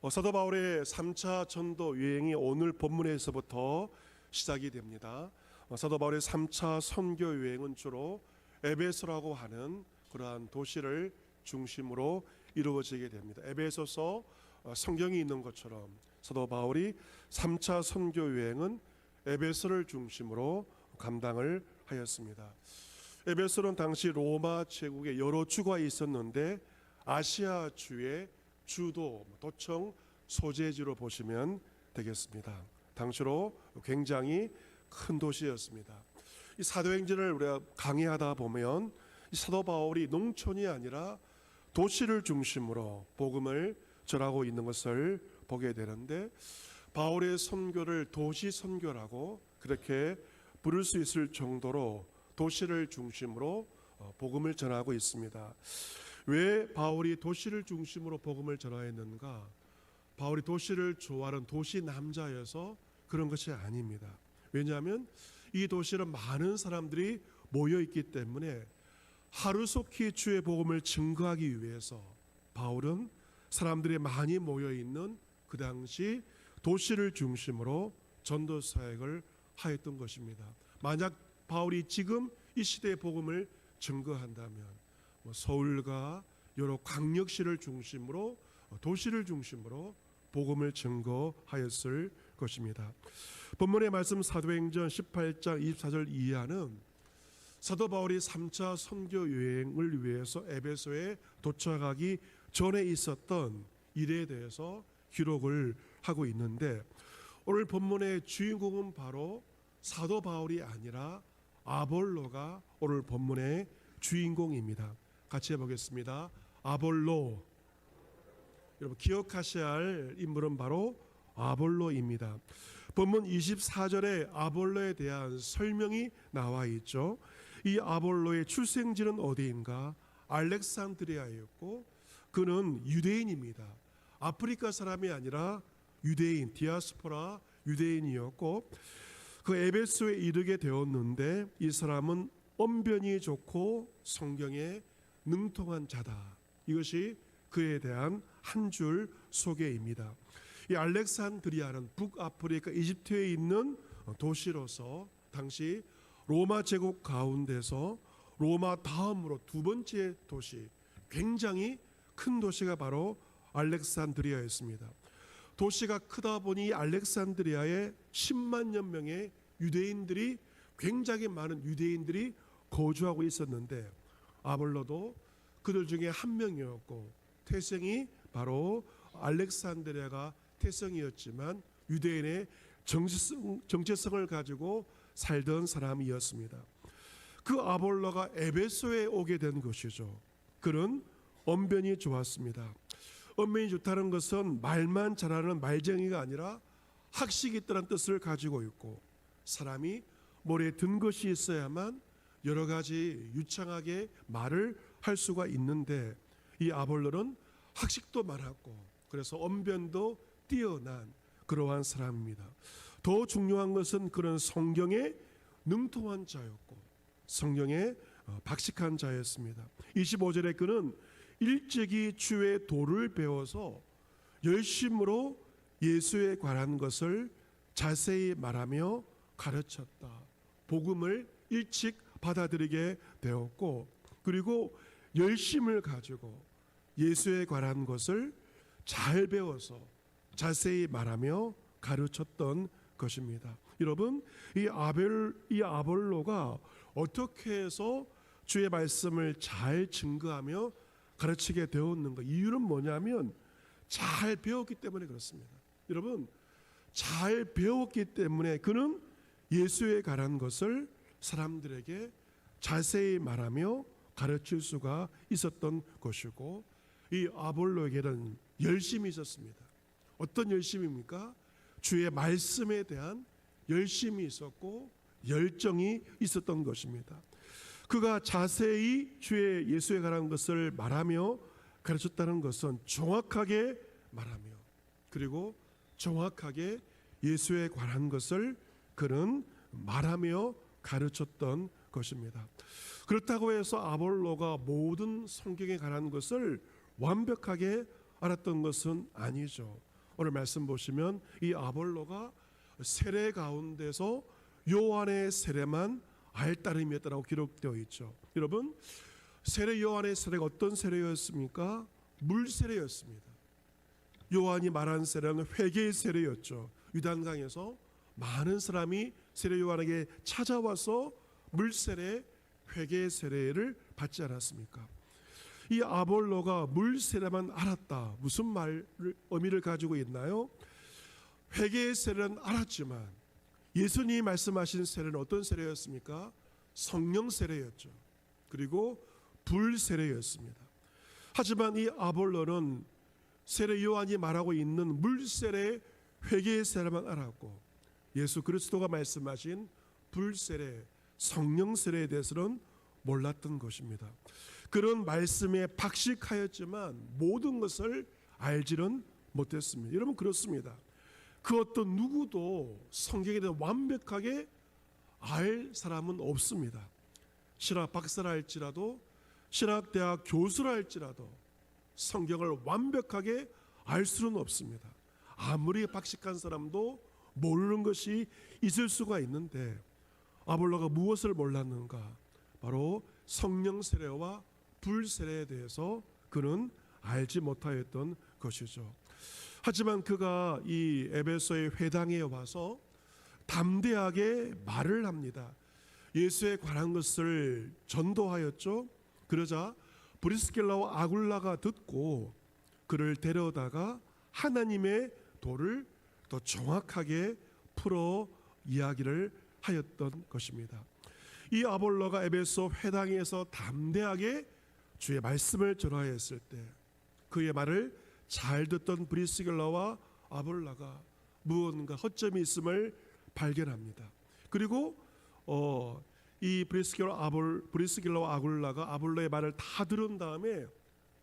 어, 사도 바울의 3차 전도 여행이 오늘 본문에서부터 시작이 됩니다. 어, 사도 바울의 3차 선교 여행은 주로 에베소라고 하는 그러한 도시를 중심으로 이루어지게 됩니다. 에베소서 어, 성경이 있는 것처럼 사도 바울이 3차 선교 여행은 에베소를 중심으로 감당을 하였습니다. 에베소는 당시 로마 제국의 여러 주가 있었는데 아시아 주의 주도 도청 소재지로 보시면 되겠습니다. 당시로 굉장히 큰 도시였습니다. 이 사도행전을 우리가 강의하다 보면 이 사도 바울이 농촌이 아니라 도시를 중심으로 복음을 전하고 있는 것을 보게 되는데 바울의 선교를 도시 선교라고 그렇게 부를 수 있을 정도로 도시를 중심으로 어, 복음을 전하고 있습니다. 왜 바울이 도시를 중심으로 복음을 전하였는가? 바울이 도시를 좋아하는 도시 남자여서 그런 것이 아닙니다. 왜냐하면 이 도시는 많은 사람들이 모여 있기 때문에 하루속히 주의 복음을 증거하기 위해서 바울은 사람들이 많이 모여 있는 그 당시 도시를 중심으로 전도 사역을 하였던 것입니다. 만약 바울이 지금 이 시대의 복음을 증거한다면 뭐 서울과 여러 광역시를 중심으로 어, 도시를 중심으로 복음을 증거하였을 것입니다. 본문의 말씀 사도행전 18장 24절 이하는 사도 바울이 3차 선교 여행을 위해서 에베소에 도착하기 전에 있었던 일에 대해서 기록을 하고 있는데 오늘 본문의 주인공은 바로 사도 바울이 아니라 아볼로가 오늘 본문의 주인공입니다. 같이 해보겠습니다. 아볼로. 여러분 기억하셔야 할 인물은 바로 아볼로입니다. 본문 24절에 아볼로에 대한 설명이 나와 있죠. 이 아볼로의 출생지는 어디인가? 알렉산드리아였고 그는 유대인입니다. 아프리카 사람이 아니라 유대인, 디아스포라 유대인이었고 그 에베소에 이르게 되었는데 이 사람은 언변이 좋고 성경에 능통한 자다. 이것이 그에 대한 한 줄 소개입니다. 이 알렉산드리아는 북아프리카 이집트에 있는 도시로서 당시 로마 제국 가운데서 로마 다음으로 두 번째 도시, 굉장히 큰 도시가 바로 알렉산드리아였습니다. 도시가 크다 보니 알렉산드리아에 10만여 명의 유대인들이 굉장히 많은 유대인들이 거주하고 있었는데 아볼로도 그들 중에 한 명이었고 태생이 바로 알렉산드리아가 태생이었지만 유대인의 정체성, 정체성을 가지고 살던 사람이었습니다. 그 아볼로가 에베소에 오게 된 것이죠. 그는 언변이 좋았습니다. 언변이 좋다는 것은 말만 잘하는 말쟁이가 아니라 학식이 있다는 뜻을 가지고 있고 사람이 머리에 든 것이 있어야만 여러 가지 유창하게 말을 할 수가 있는데 이 아볼로는 학식도 많았고 그래서 언변도 뛰어난 그러한 사람입니다. 더 중요한 것은 그런 성경에 능통한 자였고 성경에 어, 박식한 자였습니다. 25절에 그는 일찍이 주의 도를 배워서 열심으로 예수에 관한 것을 자세히 말하며 가르쳤다. 복음을 일찍 받아들이게 되었고 그리고 열심을 가지고 예수에 관한 것을 잘 배워서 자세히 말하며 가르쳤던 것입니다. 여러분, 이 아벨 이 아볼로가 어떻게 해서 주의 말씀을 잘 증거하며 가르치게 되었는가? 이유는 뭐냐면 잘 배웠기 때문에 그렇습니다. 여러분, 잘 배웠기 때문에 그는 예수에 관한 것을 사람들에게 자세히 말하며 가르칠 수가 있었던 것이고 이 아볼로에게는 열심이 있었습니다. 어떤 열심입니까? 주의 말씀에 대한 열심이 있었고 열정이 있었던 것입니다. 그가 자세히 주의 예수에 관한 것을 말하며 가르쳤다는 것은 정확하게 말하며 그리고 정확하게 예수에 관한 것을 그는 말하며 가르쳤던 것입니다. 그렇다고 해서 아볼로가 모든 성경에 관한 것을 완벽하게 알았던 것은 아니죠. 오늘 말씀 보시면 이 아볼로가 세례 가운데서 요한의 세례만 알 따름이었다고 기록되어 있죠. 여러분 세례 요한의 세례가 어떤 세례였습니까? 물 세례였습니다. 요한이 말한 세례는 회개의 세례였죠. 유단강에서 많은 사람이 세례 요한에게 찾아와서 물 세례, 회개의 세례를 받지 않았습니까? 이 아볼로가 물 세례만 알았다. 무슨 말 의미를 가지고 있나요? 회개의 세례는 알았지만 예수님이 말씀하신 세례는 어떤 세례였습니까? 성령 세례였죠. 그리고 불 세례였습니다. 하지만 이 아볼로는 세례 요한이 말하고 있는 물 세례, 회개의 세례만 알았고 예수 그리스도가 말씀하신 불 세례, 성령 세례에 대해서는 몰랐던 것입니다. 그런 말씀에 박식하였지만 모든 것을 알지는 못했습니다. 여러분 그렇습니다. 그 어떤 누구도 성경에 대해 완벽하게 알 사람은 없습니다. 신학 박사라 할지라도 신학 대학 교수라 할지라도 성경을 완벽하게 알 수는 없습니다. 아무리 박식한 사람도 모르는 것이 있을 수가 있는데 아볼로가 무엇을 몰랐는가? 바로 성령 세례와 불 세례에 대해서 그는 알지 못하였던 것이죠. 하지만 그가 이 에베소의 회당에 와서 담대하게 말을 합니다. 예수에 관한 것을 전도하였죠. 그러자 브리스길라와 아굴라가 듣고 그를 데려다가 하나님의 도를 더 정확하게 풀어 이야기를 하였던 것입니다. 이 아볼로가 에베소 회당에서 담대하게 주의 말씀을 전하였을 때 그의 말을 잘 듣던 브리스길라와 아볼라가 무언가 허점이 있음을 발견합니다. 그리고 어, 이 브리스길라 아볼 브리스길라와 아굴라가 아볼라의 말을 다 들은 다음에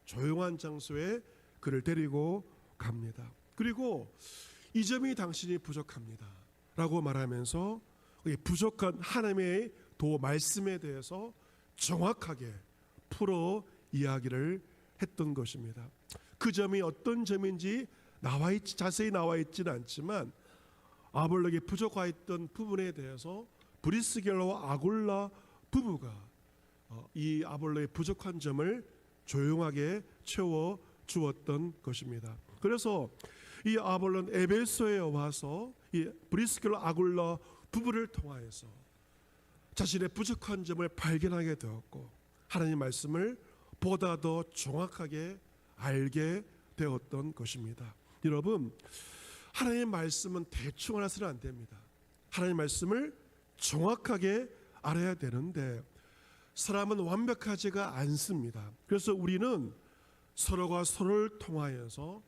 조용한 장소에 그를 데리고 갑니다. 그리고 이 점이 당신이 부족합니다.라고 말하면서 이 부족한 하나님의 도 말씀에 대해서 정확하게 풀어 이야기를 했던 것입니다. 그 점이 어떤 점인지 나와 있, 자세히 나와 있지는 않지만 아볼락이 부족하였던 부분에 대해서 브리스겔라와 아골라 부부가 어, 이 아볼로의 부족한 점을 조용하게 채워 주었던 것입니다. 그래서 이 아볼로는 에베소에 와서 이 브리스겔라 아골라 부부를 통하여서 자신의 부족한 점을 발견하게 되었고 하나님 말씀을 보다 더 정확하게 알게 되었던 것입니다. 여러분 하나님 말씀은 대충 알아서는 안 됩니다. 하나님 말씀을 정확하게 알아야 되는데 사람은 완벽하지가 않습니다. 그래서 우리는 서로가 서로를 통하여서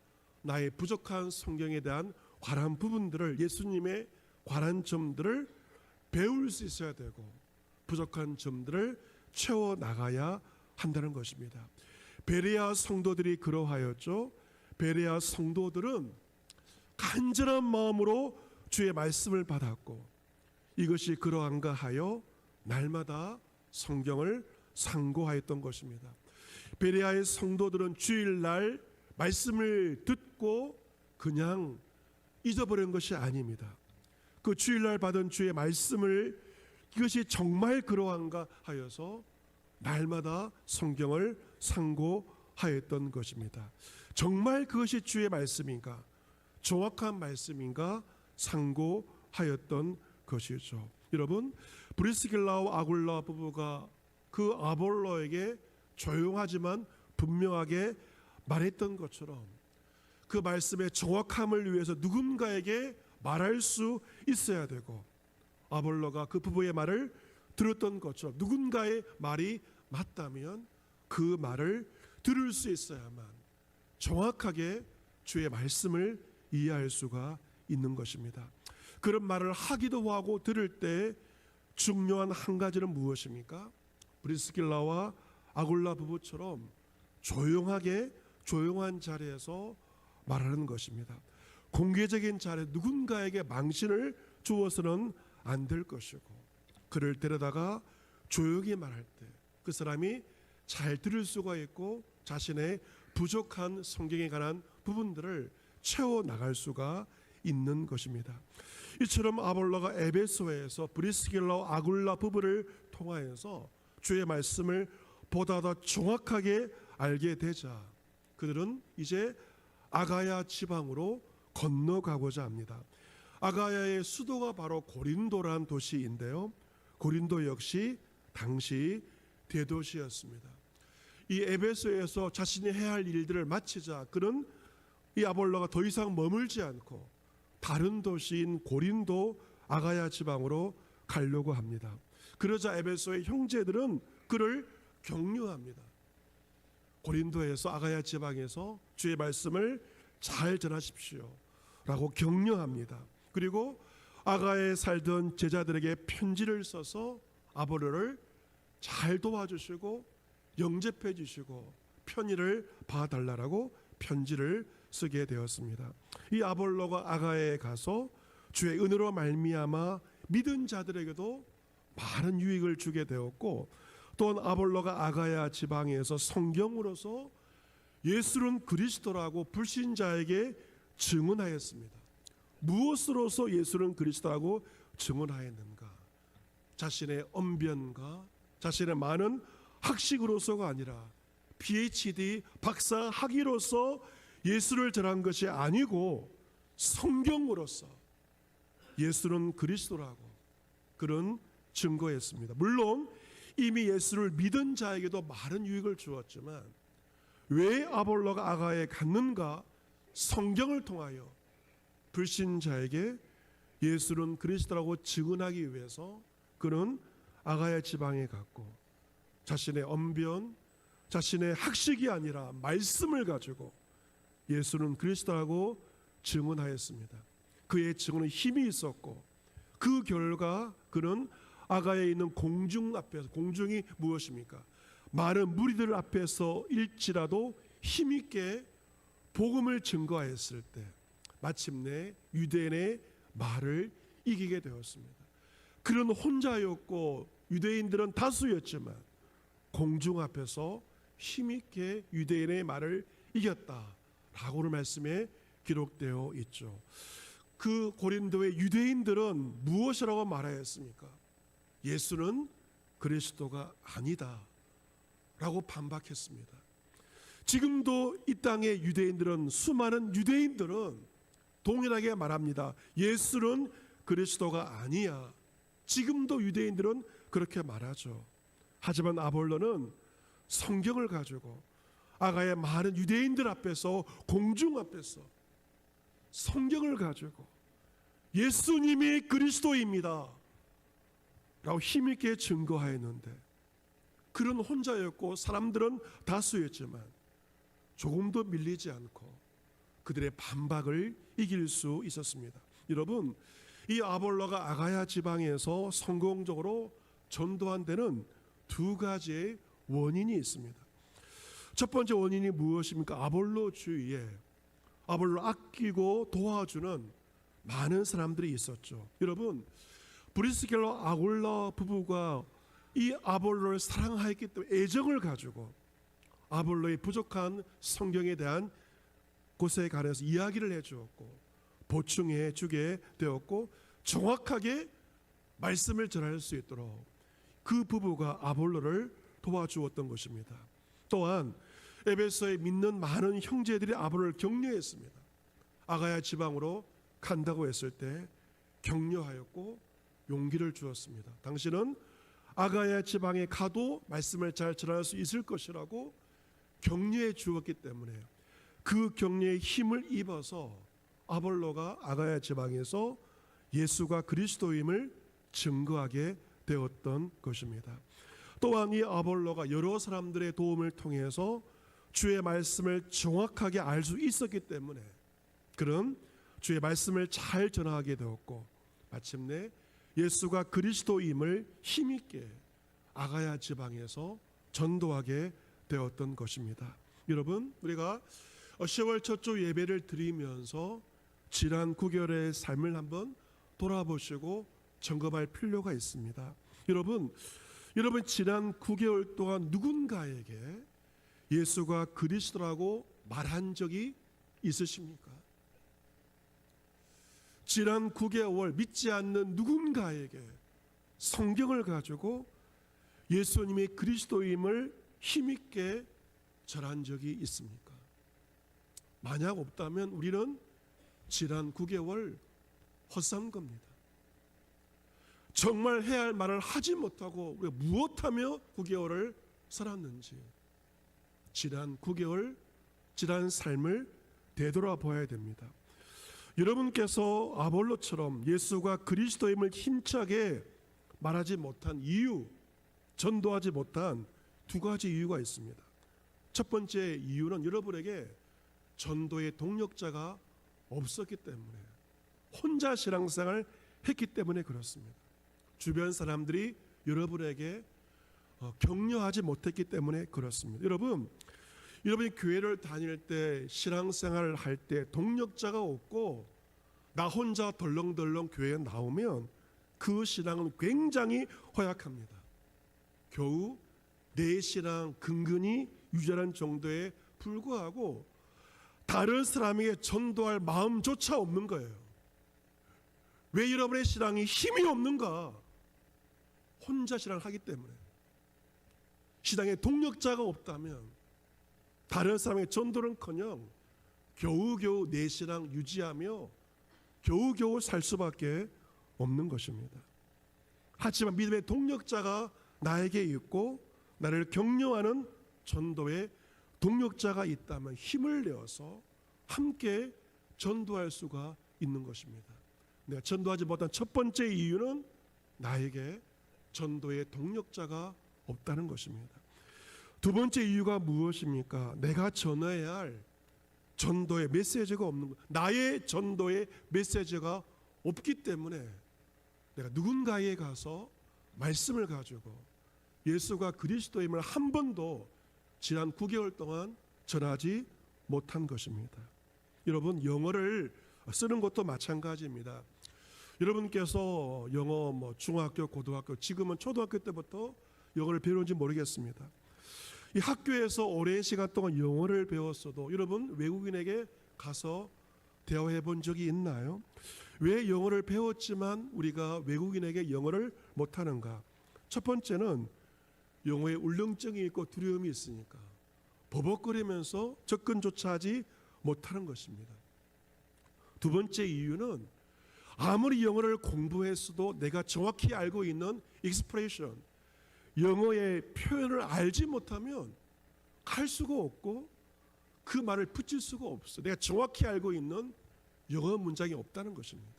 나의 부족한 성경에 대한 관한 부분들을 예수님의 관한 점들을 배울 수 있어야 되고 부족한 점들을 채워 나가야 한다는 것입니다. 베레아 성도들이 그러하였죠. 베레아 성도들은 간절한 마음으로 주의 말씀을 받았고 이것이 그러한가 하여 날마다 성경을 상고하였던 것입니다. 베레아의 성도들은 주일날 말씀을 듣고 그냥 잊어버린 것이 아닙니다. 그 주일날 받은 주의 말씀을 이것이 정말 그러한가 하여서 날마다 성경을 상고하였던 것입니다. 정말 그것이 주의 말씀인가? 정확한 말씀인가? 상고하였던 것이죠. 여러분, 브리스길라와 아굴라 부부가 그 아볼로에게 조용하지만 분명하게 말했던 것처럼 그 말씀의 정확함을 위해서 누군가에게 말할 수 있어야 되고 아볼로가 그 부부의 말을 들었던 것처럼 누군가의 말이 맞다면 그 말을 들을 수 있어야만 정확하게 주의 말씀을 이해할 수가 있는 것입니다. 그런 말을 하기도 하고 들을 때 중요한 한 가지는 무엇입니까? 브리스길라와 아굴라 부부처럼 조용하게 조용한 자리에서 말하는 것입니다. 공개적인 자리에 누군가에게 망신을 주어서는 안 될 것이고 그를 데려다가 조용히 말할 때 그 사람이 잘 들을 수가 있고 자신의 부족한 성경에 관한 부분들을 채워 나갈 수가 있는 것입니다. 이처럼 아볼로가 에베소에서 브리스길라 아굴라 부부를 통하여서 주의 말씀을 보다 더 정확하게 알게 되자 그들은 이제 아가야 지방으로 건너가고자 합니다. 아가야의 수도가 바로 고린도란 도시인데요. 고린도 역시 당시 대도시였습니다. 이 에베소에서 자신이 해야 할 일들을 마치자 그는 이 아볼로가 더 이상 머물지 않고 다른 도시인 고린도 아가야 지방으로 가려고 합니다. 그러자 에베소의 형제들은 그를 격려합니다. 고린도에서 아가야 지방에서 주의 말씀을 잘 전하십시오. 라고 격려합니다. 그리고 아가에 살던 제자들에게 편지를 써서 아볼로를 잘 도와주시고 영접해 주시고 편의를 봐달라라고 편지를 쓰게 되었습니다. 이 아볼로가 아가에 가서 주의 은혜로 말미암아 믿은 자들에게도 많은 유익을 주게 되었고 또한 아볼로가 아가야 지방에서 성경으로서 예수는 그리스도라고 불신자에게 증언하였습니다. 무엇으로서 예수는 그리스도라고 증언하였는가? 자신의 언변과 자신의 많은 학식으로서가 아니라 PhD 박사 학위로서 예수를 전한 것이 아니고 성경으로서 예수는 그리스도라고 그런 증거했습니다. 물론 이미 예수를 믿은 자에게도 많은 유익을 주었지만 왜 아볼로가 아가에 갔는가? 성경을 통하여 불신자에게 예수는 그리스도라고 증언하기 위해서 그는 아가야 지방에 갔고 자신의 언변, 자신의 학식이 아니라 말씀을 가지고 예수는 그리스도라고 증언하였습니다. 그의 증언은 힘이 있었고 그 결과 그는 아가에 있는 공중 앞에서 공중이 무엇입니까? 많은 무리들 앞에서 일지라도 힘있게 복음을 증거하였을 때 마침내 유대인의 말을 이기게 되었습니다. 그는 혼자였고 유대인들은 다수였지만 공중 앞에서 힘있게 유대인의 말을 이겼다라고 오늘 말씀에 기록되어 있죠. 그 고린도의 유대인들은 무엇이라고 말하였습니까? 예수는 그리스도가 아니다 라고 반박했습니다. 지금도 이 땅의 유대인들은 수많은 유대인들은 동일하게 말합니다. 예수는 그리스도가 아니야. 지금도 유대인들은 그렇게 말하죠. 하지만 아볼로는 성경을 가지고 아가의 많은 유대인들 앞에서 공중 앞에서 성경을 가지고 예수님이 그리스도입니다. 라고 힘있게 증거하였는데 그는 혼자였고 사람들은 다수였지만 조금도 밀리지 않고 그들의 반박을 이길 수 있었습니다. 여러분, 이 아볼로가 아가야 지방에서 성공적으로 전도한 데는 두 가지의 원인이 있습니다. 첫 번째 원인이 무엇입니까? 아볼로 주위에 아볼로 아끼고 도와주는 많은 사람들이 있었죠. 여러분, 브리스겔로 아골라 부부가 이 아볼로를 사랑하였기 때문에 애정을 가지고 아볼로의 부족한 성경에 대한 곳에 관해서 이야기를 해주었고 보충해 주게 되었고 정확하게 말씀을 전할 수 있도록 그 부부가 아볼로를 도와주었던 것입니다. 또한 에베소에 믿는 많은 형제들이 아볼로를 격려했습니다. 아가야 지방으로 간다고 했을 때 격려하였고 용기를 주었습니다. 당신은 아가야 지방에 가도 말씀을 잘 전할 수 있을 것이라고 격려해 주었기 때문에 그 격려에 힘을 입어서 아볼로가 아가야 지방에서 예수가 그리스도임을 증거하게 되었던 것입니다. 또한 이 아볼로가 여러 사람들의 도움을 통해서 주의 말씀을 정확하게 알 수 있었기 때문에 그런 주의 말씀을 잘 전하게 되었고 마침내 예수가 그리스도임을 힘있게 아가야 지방에서 전도하게 되었던 것입니다. 여러분, 우리가 10월 첫 주 예배를 드리면서 지난 9개월의 삶을 한번 돌아보시고 점검할 필요가 있습니다. 여러분, 여러분 지난 9개월 동안 누군가에게 예수가 그리스도라고 말한 적이 있으십니까? 지난 9개월 믿지 않는 누군가에게 성경을 가지고 예수님이 그리스도임을 힘있게 전한 적이 있습니까? 만약 없다면 우리는 지난 9개월 헛산 겁니다. 정말 해야 할 말을 하지 못하고 우리가 무엇하며 9개월을 살았는지 지난 9개월 지난 삶을 되돌아봐야 됩니다. 여러분께서 아볼로처럼 예수가 그리스도임을 힘차게 말하지 못한 이유, 전도하지 못한 두 가지 이유가 있습니다. 첫 번째 이유는 여러분에게 전도의 동력자가 없었기 때문에 혼자 신앙생활 했기 때문에 그렇습니다. 주변 사람들이 여러분에게 어, 격려하지 못했기 때문에 그렇습니다. 여러분, 여러분이 교회를 다닐 때 신앙생활을 할 때 동력자가 없고 나 혼자 덜렁덜렁 교회에 나오면 그 신앙은 굉장히 허약합니다. 겨우 내 신앙 근근이 유지하는 정도에 불구하고 다른 사람에게 전도할 마음조차 없는 거예요. 왜 여러분의 신앙이 힘이 없는가? 혼자 신앙을 하기 때문에 신앙에 동력자가 없다면 다른 사람의 전도는커녕 겨우겨우 내 신앙 유지하며 겨우겨우 살 수밖에 없는 것입니다. 하지만 믿음의 동력자가 나에게 있고 나를 격려하는 전도의 동력자가 있다면 힘을 내어서 함께 전도할 수가 있는 것입니다. 내가 전도하지 못한 첫 번째 이유는 나에게 전도의 동력자가 없다는 것입니다. 두 번째 이유가 무엇입니까? 내가 전해야 할 전도의 메시지가 없는 것. 나의 전도의 메시지가 없기 때문에 내가 누군가에 가서 말씀을 가지고 예수가 그리스도임을 한 번도 지난 9개월 동안 전하지 못한 것입니다. 여러분 영어를 쓰는 것도 마찬가지입니다. 여러분께서 영어 뭐 중학교, 고등학교, 지금은 초등학교 때부터 영어를 배우는지 모르겠습니다. 이 학교에서 오랜 시간 동안 영어를 배웠어도 여러분 외국인에게 가서 대화해 본 적이 있나요? 왜 영어를 배웠지만 우리가 외국인에게 영어를 못하는가? 첫 번째는 영어에 울렁증이 있고 두려움이 있으니까 버벅거리면서 접근조차 하지 못하는 것입니다. 두 번째 이유는 아무리 영어를 공부했어도 내가 정확히 알고 있는 익스프레이션 영어의 표현을 알지 못하면 할 수가 없고 그 말을 붙일 수가 없어. 내가 정확히 알고 있는 영어 문장이 없다는 것입니다.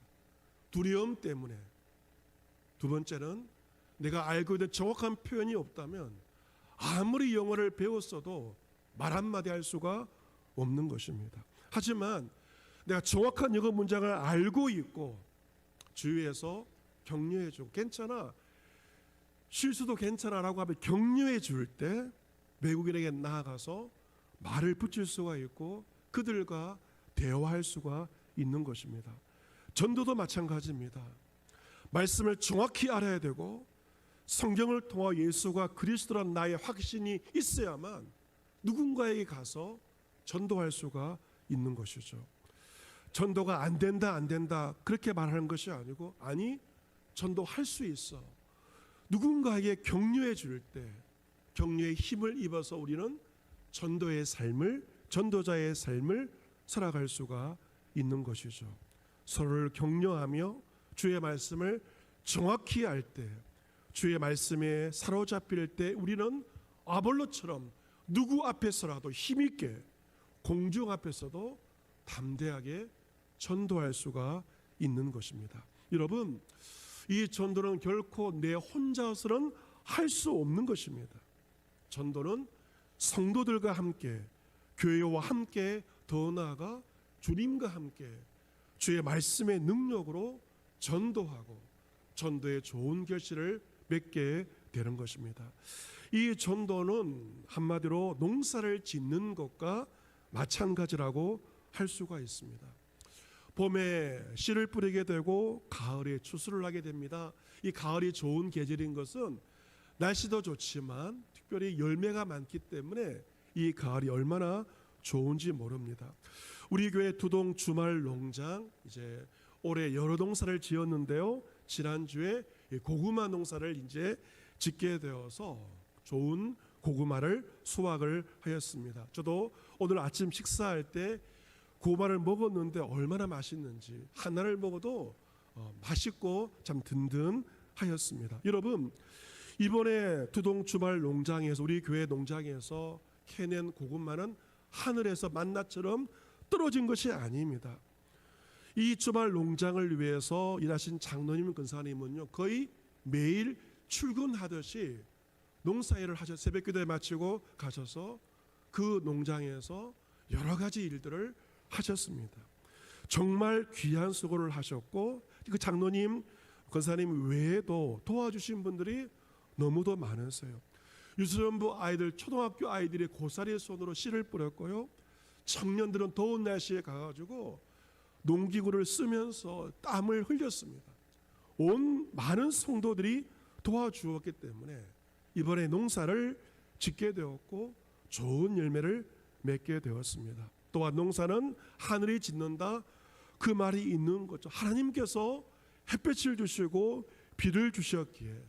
두려움 때문에. 두 번째는 내가 알고 있는 정확한 표현이 없다면 아무리 영어를 배웠어도 말 한마디 할 수가 없는 것입니다. 하지만 내가 정확한 영어 문장을 알고 있고 주위에서 격려해 주고 괜찮아. 실수도 괜찮아라고 하면 격려해 줄 때 외국인에게 나아가서 말을 붙일 수가 있고 그들과 대화할 수가 있는 것입니다. 전도도 마찬가지입니다. 말씀을 정확히 알아야 되고 성경을 통하 예수가 그리스도란 나의 확신이 있어야만 누군가에게 가서 전도할 수가 있는 것이죠. 전도가 안 된다 안 된다 그렇게 말하는 것이 아니고 아니 전도할 수 있어. 누군가에게 격려해 줄 때 격려의 힘을 입어서 우리는 전도의 삶을 전도자의 삶을 살아갈 수가 있는 것이죠. 서로를 격려하며 주의 말씀을 정확히 알 때, 주의 말씀에 사로잡힐 때 우리는 아볼로처럼 누구 앞에서라도 힘있게 공중 앞에서도 담대하게 전도할 수가 있는 것입니다. 여러분, 이 전도는 결코 내 혼자서는 할 수 없는 것입니다. 전도는 성도들과 함께 교회와 함께 더 나아가 주님과 함께 주의 말씀의 능력으로 전도하고 전도의 좋은 결실을 맺게 되는 것입니다. 이 전도는 한마디로 농사를 짓는 것과 마찬가지라고 할 수가 있습니다. 봄에 씨를 뿌리게 되고 가을에 추수를 하게 됩니다. 이 가을이 좋은 계절인 것은 날씨도 좋지만 특별히 열매가 많기 때문에 이 가을이 얼마나 좋은지 모릅니다. 우리 교회 두동 주말 농장 이제 올해 여러 농사를 지었는데요. 지난주에 이 고구마 농사를 이제 짓게 되어서 좋은 고구마를 수확을 하였습니다. 저도 오늘 아침 식사할 때 고구마를 먹었는데 얼마나 맛있는지 하나를 먹어도 어, 맛있고 참 든든하였습니다. 여러분 이번에 두동 주말 농장에서 우리 교회 농장에서 캐낸 고구마는 하늘에서 만나처럼 떨어진 것이 아닙니다. 이 주말 농장을 위해서 일하신 장로님 근사님은요 거의 매일 출근하듯이 농사일을 하셔 새벽 기도에 마치고 가셔서 그 농장에서 여러 가지 일들을 하셨습니다. 정말 귀한 수고를 하셨고 그 장로님 권사님 외에도 도와주신 분들이 너무도 많으세요. 유소년부 아이들 초등학교 아이들이 고사리 손으로 씨를 뿌렸고요. 청년들은 더운 날씨에 가가지고 농기구를 쓰면서 땀을 흘렸습니다. 온 많은 성도들이 도와주었기 때문에 이번에 농사를 짓게 되었고 좋은 열매를 맺게 되었습니다. 또한 농사는 하늘이 짓는다 그 말이 있는 거죠. 하나님께서 햇볕을 주시고 비를 주셨기에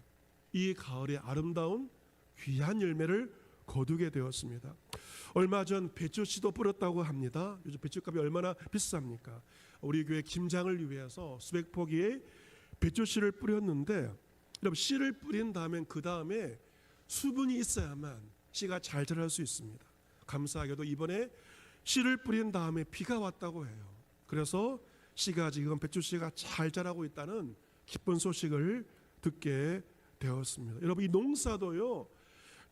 이 가을에 아름다운 귀한 열매를 거두게 되었습니다. 얼마 전 배추 씨도 뿌렸다고 합니다. 요즘 배추값이 얼마나 비쌉니까? 우리 교회 김장을 위해서 수백 포기의 배추 씨를 뿌렸는데 여러분 씨를 뿌린 다음에 그 다음에 수분이 있어야만 씨가 잘 자랄 수 있습니다. 감사하게도 이번에 씨를 뿌린 다음에 비가 왔다고 해요. 그래서 씨가 지금 배추 씨가 잘 자라고 있다는 기쁜 소식을 듣게 되었습니다. 여러분 이 농사도요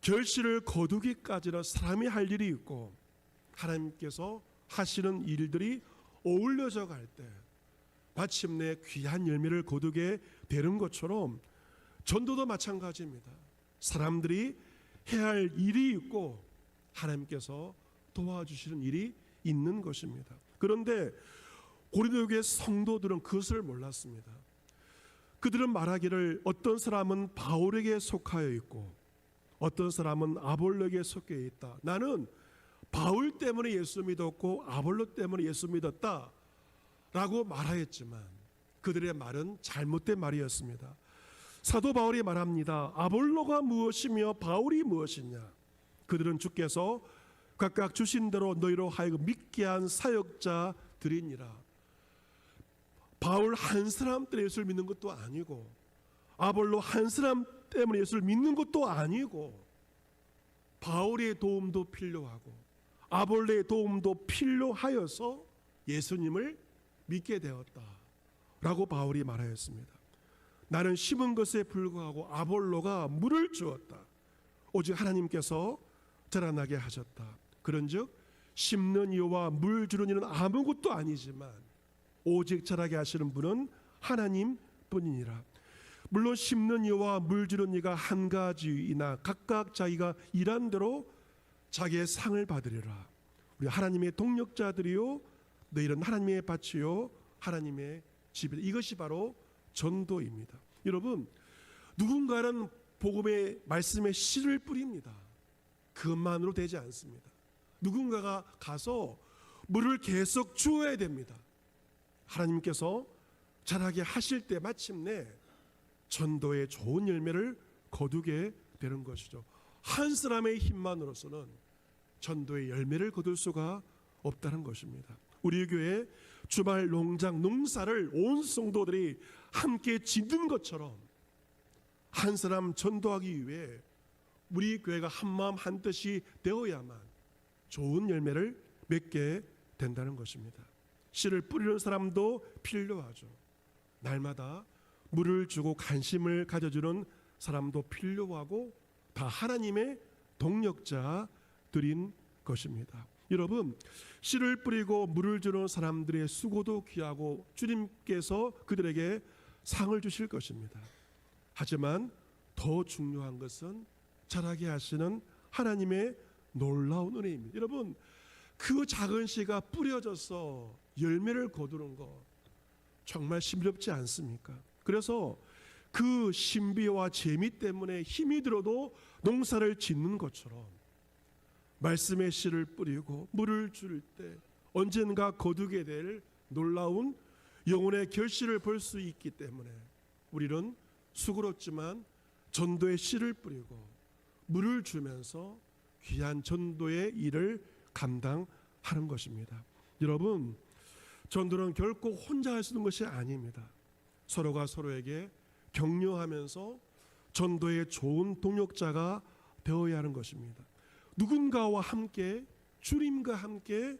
결실을 거두기까지는 사람이 할 일이 있고 하나님께서 하시는 일들이 어울려져 갈 때 마침내 귀한 열매를 거두게 되는 것처럼 전도도 마찬가지입니다. 사람들이 해야 할 일이 있고 하나님께서 도와주시는 일이 있는 것입니다. 그런데 고린도 교회 성도들은 그것을 몰랐습니다. 그들은 말하기를 어떤 사람은 바울에게 속하여 있고 어떤 사람은 아볼로에게 속해 있다. 나는 바울 때문에 예수 믿었고 아볼로 때문에 예수 믿었다. 라고 말하였지만 그들의 말은 잘못된 말이었습니다. 사도 바울이 말합니다. 아볼로가 무엇이며 바울이 무엇이냐? 그들은 주께서 각각 주신 대로 너희로 하여금 믿게 한 사역자들이니라. 바울 한 사람 때문에 예수를 믿는 것도 아니고 아볼로 한 사람 때문에 예수를 믿는 것도 아니고 바울의 도움도 필요하고 아볼레의 도움도 필요하여서 예수님을 믿게 되었다 라고 바울이 말하였습니다. 나는 심은 것에 불구하고 아볼로가 물을 주었다. 오직 하나님께서 자라나게 하셨다. 그런즉 심는 이와 물 주는 이는 아무것도 아니지만 오직 자라게 하시는 분은 하나님 뿐이니라. 물론 심는 이와 물 주는 이가 한 가지이나 각각 자기가 일한 대로 자기의 상을 받으리라. 우리 하나님의 동력자들이요 너희는 하나님의 밭이요 하나님의 집이다. 이것이 바로 전도입니다. 여러분 누군가는 복음의 말씀에 씨를 뿌립니다. 그것만으로 되지 않습니다. 누군가가 가서 물을 계속 주어야 됩니다. 하나님께서 자라게 하실 때 마침내 전도의 좋은 열매를 거두게 되는 것이죠. 한 사람의 힘만으로서는 전도의 열매를 거둘 수가 없다는 것입니다. 우리 교회 주말 농장 농사를 온 성도들이 함께 짓는 것처럼 한 사람 전도하기 위해 우리 교회가 한 마음 한 뜻이 되어야만 좋은 열매를 맺게 된다는 것입니다. 씨를 뿌리는 사람도 필요하죠. 날마다 물을 주고 관심을 가져주는 사람도 필요하고 다 하나님의 동력자들인 것입니다. 여러분 씨를 뿌리고 물을 주는 사람들의 수고도 귀하고 주님께서 그들에게 상을 주실 것입니다. 하지만 더 중요한 것은 자라게 하시는 하나님의 놀라운 은혜입니다. 여러분 그 작은 씨가 뿌려져서 열매를 거두는 것 정말 심렵지 않습니까? 그래서 그 신비와 재미 때문에 힘이 들어도 농사를 짓는 것처럼 말씀의 씨를 뿌리고 물을 줄 때 언젠가 거두게 될 놀라운 영혼의 결실을 볼 수 있기 때문에 우리는 수고롭지만 전도의 씨를 뿌리고 물을 주면서 귀한 전도의 일을 감당하는 것입니다. 여러분, 전도는 결코 혼자 할 수 있는 것이 아닙니다. 서로가 서로에게 격려하면서 전도의 좋은 동력자가 되어야 하는 것입니다. 누군가와 함께 주님과 함께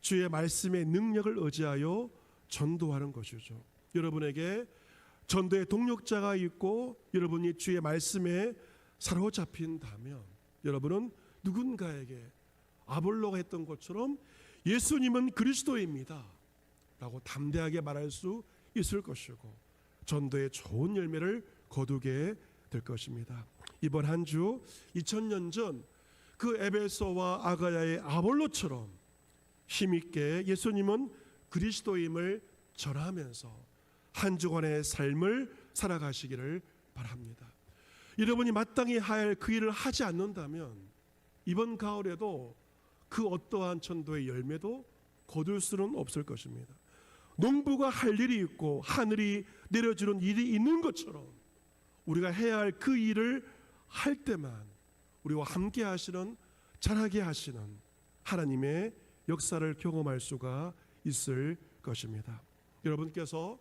주의 말씀의 능력을 의지하여 전도하는 것이죠. 여러분에게 전도의 동력자가 있고 여러분이 주의 말씀에 사로잡힌다면 여러분은 누군가에게 아볼로가 했던 것처럼 예수님은 그리스도입니다. 라고 담대하게 말할 수 있을 것이고 전도의 좋은 열매를 거두게 될 것입니다. 이번 한 주 2000년 전 그 에베소와 아가야의 아볼로처럼 힘있게 예수님은 그리스도임을 전하면서 한 주간의 삶을 살아가시기를 바랍니다. 여러분이 마땅히 할 그 일을 하지 않는다면 이번 가을에도 그 어떠한 천도의 열매도 거둘 수는 없을 것입니다. 농부가 할 일이 있고 하늘이 내려주는 일이 있는 것처럼 우리가 해야 할 그 일을 할 때만 우리와 함께 하시는 잘하게 하시는 하나님의 역사를 경험할 수가 있을 것입니다. 여러분께서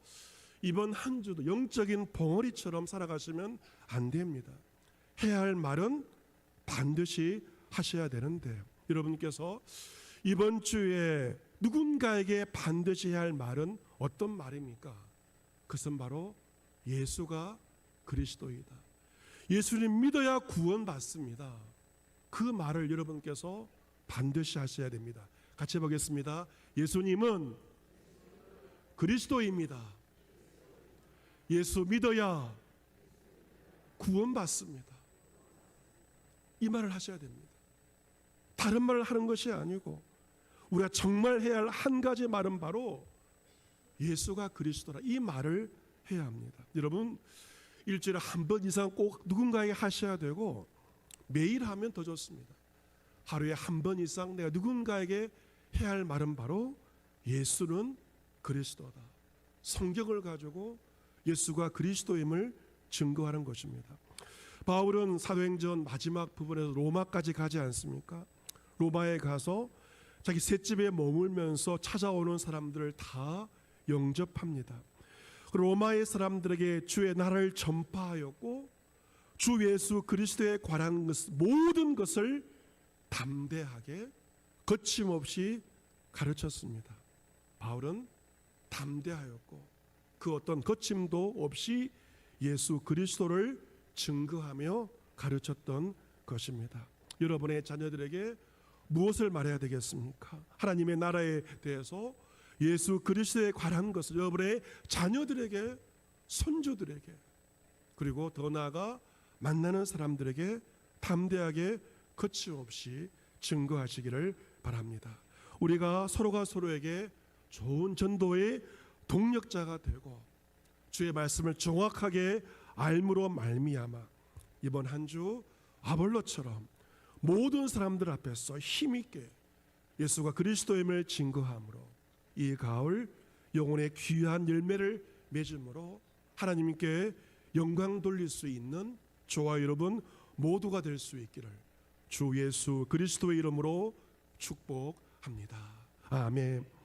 이번 한 주도 영적인 벙어리처럼 살아가시면 안 됩니다. 해야 할 말은 반드시 하셔야 되는데 여러분께서 이번 주에 누군가에게 반드시 해야 할 말은 어떤 말입니까? 그것은 바로 예수가 그리스도이다. 예수님 믿어야 구원받습니다. 그 말을 여러분께서 반드시 하셔야 됩니다. 같이 보겠습니다. 예수님은 그리스도입니다. 예수 믿어야 구원받습니다. 이 말을 하셔야 됩니다. 다른 말을 하는 것이 아니고 우리가 정말 해야 할 한 가지 말은 바로 예수가 그리스도라 이 말을 해야 합니다. 여러분 일주일에 한 번 이상 꼭 누군가에게 하셔야 되고 매일 하면 더 좋습니다. 하루에 한 번 이상 내가 누군가에게 해야 할 말은 바로 예수는 그리스도다. 성경을 가지고 예수가 그리스도임을 증거하는 것입니다. 바울은 사도행전 마지막 부분에서 로마까지 가지 않습니까? 로마에 가서 자기 셋집에 머물면서 찾아오는 사람들을 다 영접합니다. 로마의 사람들에게 주의 나라를 전파하였고 주 예수 그리스도에 관한 것, 모든 것을 담대하게 거침없이 가르쳤습니다. 바울은 담대하였고 그 어떤 거침도 없이 예수 그리스도를 증거하며 가르쳤던 것입니다. 여러분의 자녀들에게 무엇을 말해야 되겠습니까? 하나님의 나라에 대해서 예수 그리스도에 관한 것을 여러분의 자녀들에게 손주들에게 그리고 더 나아가 만나는 사람들에게 담대하게 거침없이 증거하시기를 바랍니다. 우리가 서로가 서로에게 좋은 전도의 동력자가 되고 주의 말씀을 정확하게 알므로 말미암아 이번 한 주 아볼로처럼 모든 사람들 앞에서 힘있게 예수가 그리스도임을 증거함으로 이 가을 영혼의 귀한 열매를 맺음으로 하나님께 영광 돌릴 수 있는 저와 여러분 모두가 될 수 있기를 주 예수 그리스도의 이름으로 축복합니다. 아멘.